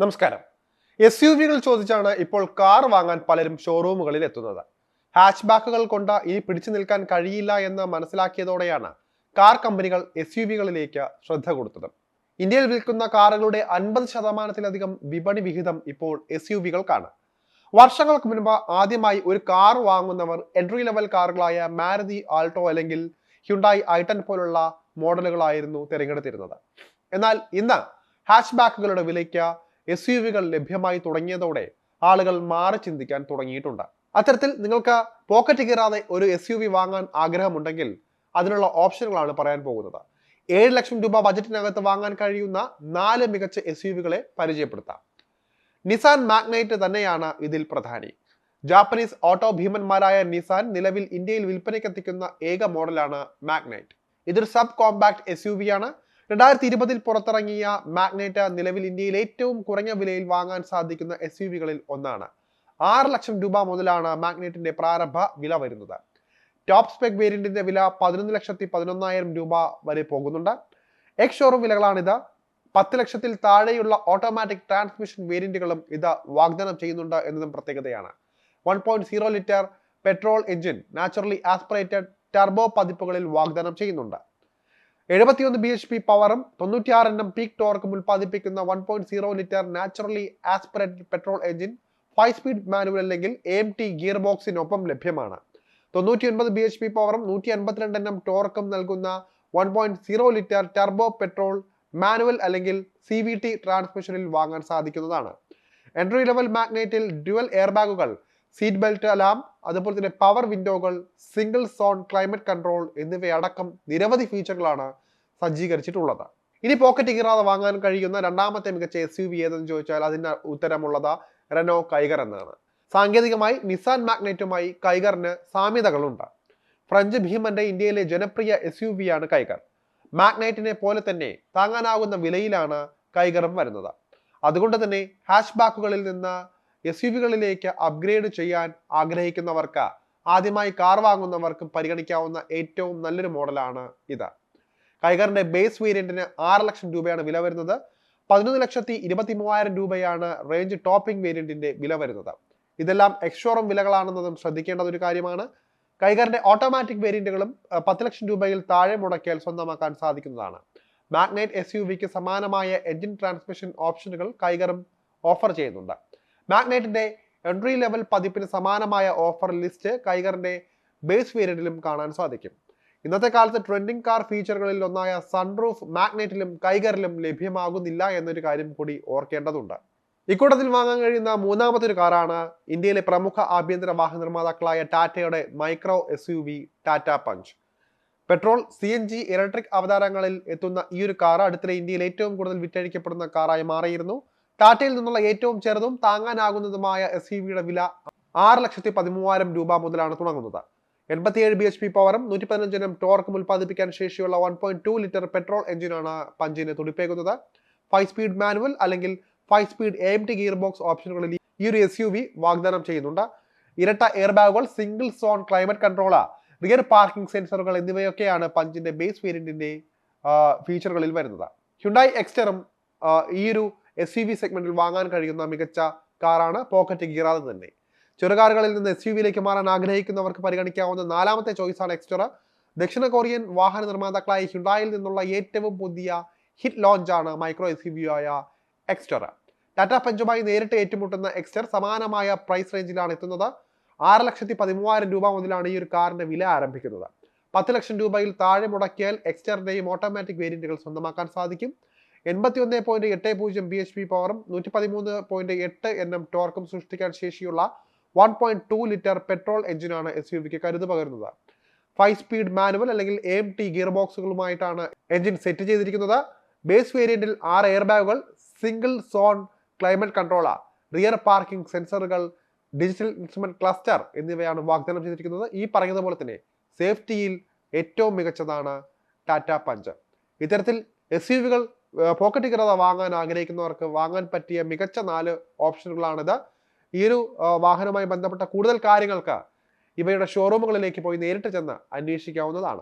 നമസ്കാരം. S U വികൾ ചോദിച്ചാണ് ഇപ്പോൾ കാർ വാങ്ങാൻ പലരും ഷോറൂമുകളിൽ എത്തുന്നത്. ഹാച്ച് ബാക്കുകൾ കൊണ്ട് ഇനി പിടിച്ചു നിൽക്കാൻ കഴിയില്ല എന്ന് മനസ്സിലാക്കിയതോടെയാണ് കാർ കമ്പനികൾ എസ് യു വികളിലേക്ക് ശ്രദ്ധ കൊടുത്തത്. ഇന്ത്യയിൽ വിൽക്കുന്ന കാറുകളുടെ അൻപത് ശതമാനത്തിലധികം വിപണി വിഹിതം ഇപ്പോൾ എസ് യു വികൾക്കാണ് വർഷങ്ങൾക്ക് മുൻപ് ആദ്യമായി ഒരു കാർ വാങ്ങുന്നവർ എൻട്രി ലെവൽ കാറുകളായ മാരുതി ആൾട്ടോ അല്ലെങ്കിൽ ഹ്യുണ്ടായി ഐട്ടൻ പോലുള്ള മോഡലുകളായിരുന്നു തിരഞ്ഞെടുത്തിരുന്നത്. എന്നാൽ ഇന്ന് ഹാച്ച് ബാക്കുകളുടെ വിലയ്ക്ക് എസ് യു വികൾ ലഭ്യമായി തുടങ്ങിയതോടെ ആളുകൾ മാറി ചിന്തിക്കാൻ തുടങ്ങിയിട്ടുണ്ട്. അത്തരത്തിൽ നിങ്ങൾക്ക് പോക്കറ്റ് കീറാതെ ഒരു എസ് യു വി വാങ്ങാൻ ആഗ്രഹമുണ്ടെങ്കിൽ അതിനുള്ള ഓപ്ഷനുകളാണ് പറയാൻ പോകുന്നത്. ഏഴ് ലക്ഷം രൂപ ബജറ്റിനകത്ത് വാങ്ങാൻ കഴിയുന്ന നാല് മികച്ച എസ് യു വികളെ പരിചയപ്പെടുത്താം. നിസാൻ മാഗ്നൈറ്റ് തന്നെയാണ് ഇതിൽ പ്രധാനി. ജാപ്പനീസ് ഓട്ടോ ഭീമന്മാരായ നിസാൻ നിലവിൽ ഇന്ത്യയിൽ വിൽപ്പനയ്ക്കെത്തിക്കുന്ന ഏക മോഡലാണ് മാഗ്നൈറ്റ് ഇതൊരു sub compact S U V ആണ്. രണ്ടായിരത്തി ഇരുപതിൽ പുറത്തിറങ്ങിയ മാഗ്നേറ്റ നിലവിൽ ഇന്ത്യയിൽ ഏറ്റവും കുറഞ്ഞ വിലയിൽ വാങ്ങാൻ സാധിക്കുന്ന എസ് യു വികളിൽ ഒന്നാണ്. ആറ് ലക്ഷം രൂപ മുതലാണ് മാഗ്നേറ്റിന്റെ പ്രാരംഭ വില വരുന്നത്. ടോപ്പ് സ്പെക് വേരിയന്റിന്റെ വില പതിനൊന്ന് ലക്ഷത്തി പതിനൊന്നായിരം രൂപ വരെ പോകുന്നുണ്ട്. എക്സ് ഷോറൂം വിലകളാണിത്. പത്ത് ലക്ഷത്തിൽ താഴെയുള്ള ഓട്ടോമാറ്റിക് ട്രാൻസ്മിഷൻ വേരിയന്റുകളും ഇത് വാഗ്ദാനം ചെയ്യുന്നുണ്ട് എന്നതും പ്രത്യേകതയാണ്. One point zero litre petrol engine naturally aspirated turbo പതിപ്പുകളിൽ വാഗ്ദാനം ചെയ്യുന്നുണ്ട്. എഴുപത്തിയൊന്ന് ബി എച്ച് പി പവറും തൊണ്ണൂറ്റിയാറ് എണ്ണം പീക്ക് ടോർക്കും ഉൽപ്പാദിപ്പിക്കുന്ന one point zero litre naturally aspirated petrol engine five speed manual അല്ലെങ്കിൽ എം ടി ഗിയർ ബോക്സിനൊപ്പം ലഭ്യമാണ്. തൊണ്ണൂറ്റി ഒൻപത് ബി എച്ച് പി പവറും നൂറ്റി അൻപത്തിരണ്ട് എണ്ണം ടോർക്കും നൽകുന്ന one point zero litre turbo petrol manual അല്ലെങ്കിൽ സി വി ടി ട്രാൻസ്മിഷനിൽ വാങ്ങാൻ സാധിക്കുന്നതാണ്. എൻട്രി ലെവൽ മാഗ്നേറ്റിൽ ഡ്യുവൽ എയർ ബാഗുകൾ സീറ്റ് ബെൽറ്റ് അലാം അതുപോലെ തന്നെ പവർ വിൻഡോകൾ സിംഗിൾ സോൺ ക്ലൈമറ്റ് കൺട്രോൾ എന്നിവയടക്കം നിരവധി ഫീച്ചറുകളാണ് സജ്ജീകരിച്ചിട്ടുള്ളത്. ഇനി പോക്കറ്റ് കീറാതെ വാങ്ങാൻ കഴിയുന്ന രണ്ടാമത്തെ മികച്ച എസ് യു വി ഏതെന്ന് ചോദിച്ചാൽ അതിന് ഉത്തരമുള്ളത് റെനോ കൈഗർ എന്നാണ്. സാങ്കേതികമായി നിസാൻ മാഗ്നറ്റുമായി കൈഗറിന് സാമ്യതകളുണ്ട്. ഫ്രഞ്ച് ഭീമന്റെ ഇന്ത്യയിലെ ജനപ്രിയ എസ് യു വി ആണ് കൈഗർ മാഗ്നൈറ്റിനെ പോലെ തന്നെ താങ്ങാനാകുന്ന വിലയിലാണ് കൈഗറും വരുന്നത്. അതുകൊണ്ട് തന്നെ ഹാഷ് ബാക്കുകളിൽ നിന്ന് എസ് യു വികളിലേക്ക് അപ്ഗ്രേഡ് ചെയ്യാൻ ആഗ്രഹിക്കുന്നവർക്ക് ആദ്യമായി കാർ വാങ്ങുന്നവർക്ക് പരിഗണിക്കാവുന്ന ഏറ്റവും നല്ലൊരു മോഡലാണ് ഇത്. കൈഗറിന്റെ ബേസ് വേരിയന്റിന് ആറ് ലക്ഷം രൂപയാണ് വില വരുന്നത്. പതിനൊന്ന് ലക്ഷത്തി ഇരുപത്തി മൂവായിരം രൂപയാണ് റേഞ്ച് ടോപ്പിംഗ് വേരിയന്റിന്റെ വില വരുന്നത്. ഇതെല്ലാം എക്സ്ഷോറും വിലകളാണെന്നതും ശ്രദ്ധിക്കേണ്ട ഒരു കാര്യമാണ്. കൈഗറിന്റെ ഓട്ടോമാറ്റിക് വേരിയന്റുകളും പത്ത് ലക്ഷം രൂപയിൽ താഴെ മുടക്കിയാൽ സ്വന്തമാക്കാൻ സാധിക്കുന്നതാണ്. മാഗ്നൈറ്റ് എസ് യു വിക്ക് സമാനമായ എഞ്ചിൻ ട്രാൻസ്മിഷൻ ഓപ്ഷനുകൾ കൈഗറും ഓഫർ ചെയ്യുന്നുണ്ട്. മാഗ്നൈറ്റിന്റെ എൻട്രി ലെവൽ പതിപ്പിന് സമാനമായ ഓഫർ ലിസ്റ്റ് കൈഗറിന്റെ ബേസ് വേരിയന്റിലും കാണാൻ സാധിക്കും. ഇന്നത്തെ കാലത്ത് ട്രെൻഡിങ് കാർ ഫീച്ചറുകളിൽ ഒന്നായ സൺറൂഫ് മാഗ്നൈറ്റിലും കൈഗറിലും ലഭ്യമാകുന്നില്ല എന്നൊരു കാര്യം കൂടി ഓർക്കേണ്ടതുണ്ട്. ഇക്കൂട്ടത്തിൽ വാങ്ങാൻ കഴിയുന്ന മൂന്നാമത്തെ ഒരു കാറാണ് ഇന്ത്യയിലെ പ്രമുഖ ആഭ്യന്തര വാഹന നിർമ്മാതാക്കളായ ടാറ്റയുടെ micro S U V Tata Punch. Petrol C N G electric അവതാരങ്ങളിൽ എത്തുന്ന ഈ ഒരു കാർ അടുത്തിടെ ഇന്ത്യയിൽ ഏറ്റവും കൂടുതൽ വിറ്റഴിക്കപ്പെടുന്ന കാറായി മാറിയിരുന്നു. ടാറ്റയിൽ നിന്നുള്ള ഏറ്റവും ചെറുതും താങ്ങാനാകുന്നതുമായ എസ് യു വിയുടെ വില ആറ് ലക്ഷത്തി പതിമൂവായിരം രൂപ മുതലാണ് തുടങ്ങുന്നത്. എൺപത്തിയേഴ് ബി എച്ച് പി പവറും നൂറ്റി പതിനഞ്ചിനും ടോർക്കും ഉൽപ്പാദിപ്പിക്കാൻ ശേഷിയുള്ള one point two litre petrol എഞ്ചിനാണ് പഞ്ചിന് തുടിപ്പേക്കുന്നത് ഫൈവ് സ്പീഡ് മാനുവൽ അല്ലെങ്കിൽ five speed M T gear box ഓപ്ഷനുകളിൽ ഈ ഒരു എസ് യു വി വാഗ്ദാനം ചെയ്യുന്നുണ്ട്. ഇരട്ട എയർ ബാഗുകൾ single zone climate controller rear parking സെൻസറുകൾ എന്നിവയൊക്കെയാണ് പഞ്ചിന്റെ ബേസ് വേരിയന്റിന്റെ ഫീച്ചറുകളിൽ വരുന്നത്. ഹ്യുണ്ടായി എക്സ്റ്ററും ഈ ഒരു എസ് യു വി സെഗ്മെന്റിൽ വാങ്ങാൻ കഴിയുന്ന മികച്ച കാറാണ് പോക്കറ്റ് ഗീറാതെ തന്നെ ചെറുകാറുകളിൽ നിന്ന് എസ് യു വിയിലേക്ക് മാറാൻ ആഗ്രഹിക്കുന്നവർക്ക് പരിഗണിക്കാവുന്ന നാലാമത്തെ ചോയ്സാണ് എക്സ്റ്ററ ദക്ഷിണ കൊറിയൻ വാഹന നിർമ്മാതാക്കളായ ഹ്യുണ്ടായിൽ നിന്നുള്ള ഏറ്റവും പുതിയ ഹിറ്റ് ലോഞ്ചാണ് മൈക്രോ എസ് യു വി ആയ എക്സ്റ്ററ ടാറ്റ പഞ്ചുമായി നേരിട്ട് ഏറ്റുമുട്ടുന്ന എക്സ്റ്റർ സമാനമായ പ്രൈസ് റേഞ്ചിലാണ് എത്തുന്നത്. ആറ് ലക്ഷത്തി പതിമൂവായിരം രൂപ മുതലാണ് ഈ ഒരു കാറിന്റെ വില ആരംഭിക്കുന്നത്. പത്ത് ലക്ഷം രൂപയിൽ താഴെ മുടക്കിയാൽ എക്സ്റ്ററിന്റെയും ഓട്ടോമാറ്റിക് വേരിയന്റുകൾ സ്വന്തമാക്കാൻ സാധിക്കും. എൺപത്തി ഒന്ന് പോയിന്റ് എട്ട് പൂജ്യം ബി എച്ച് പി പവറും നൂറ്റി പതിമൂന്ന് പോയിന്റ് എട്ട് എൻ എം ടോർക്കും സൃഷ്ടിക്കാൻ ശേഷിയുള്ള one point two litre petrol എഞ്ചിനാണ് എസ് യു വിക്ക് കരുത് പകരുന്നത്. ഫൈവ് സ്പീഡ് മാനുവൽ അല്ലെങ്കിൽ എം ടി ഗിയർ ബോക്സുകളുമായിട്ടാണ് എഞ്ചിൻ സെറ്റ് ചെയ്തിരിക്കുന്നത് ബേസ് വേരിയന്റിൽ ആറ് എയർ ബാഗുകൾ single zone climate controller rear parking സെൻസറുകൾ ഡിജിറ്റൽ ഇൻസ്ട്രുമെന്റ് ക്ലസ്റ്റർ എന്നിവയാണ് വാഗ്ദാനം ചെയ്തിരിക്കുന്നത്. ഈ പറയുന്ന പോലെ തന്നെ സേഫ്റ്റിയിൽ ഏറ്റവും മികച്ചതാണ് ടാറ്റ പഞ്ച് ഇത്തരത്തിൽ എസ് യു വികൾ പോക്കറ്റ് കിറത വാങ്ങാൻ ആഗ്രഹിക്കുന്നവർക്ക് വാങ്ങാൻ പറ്റിയ മികച്ച നാല് ഓപ്ഷനുകളാണിത്. ഈ ഒരു വാഹനവുമായി ബന്ധപ്പെട്ട കൂടുതൽ കാര്യങ്ങൾക്ക് ഇവയുടെ ഷോറൂമുകളിലേക്ക് പോയി നേരിട്ട് ചെന്ന് അന്വേഷിക്കാവുന്നതാണ്.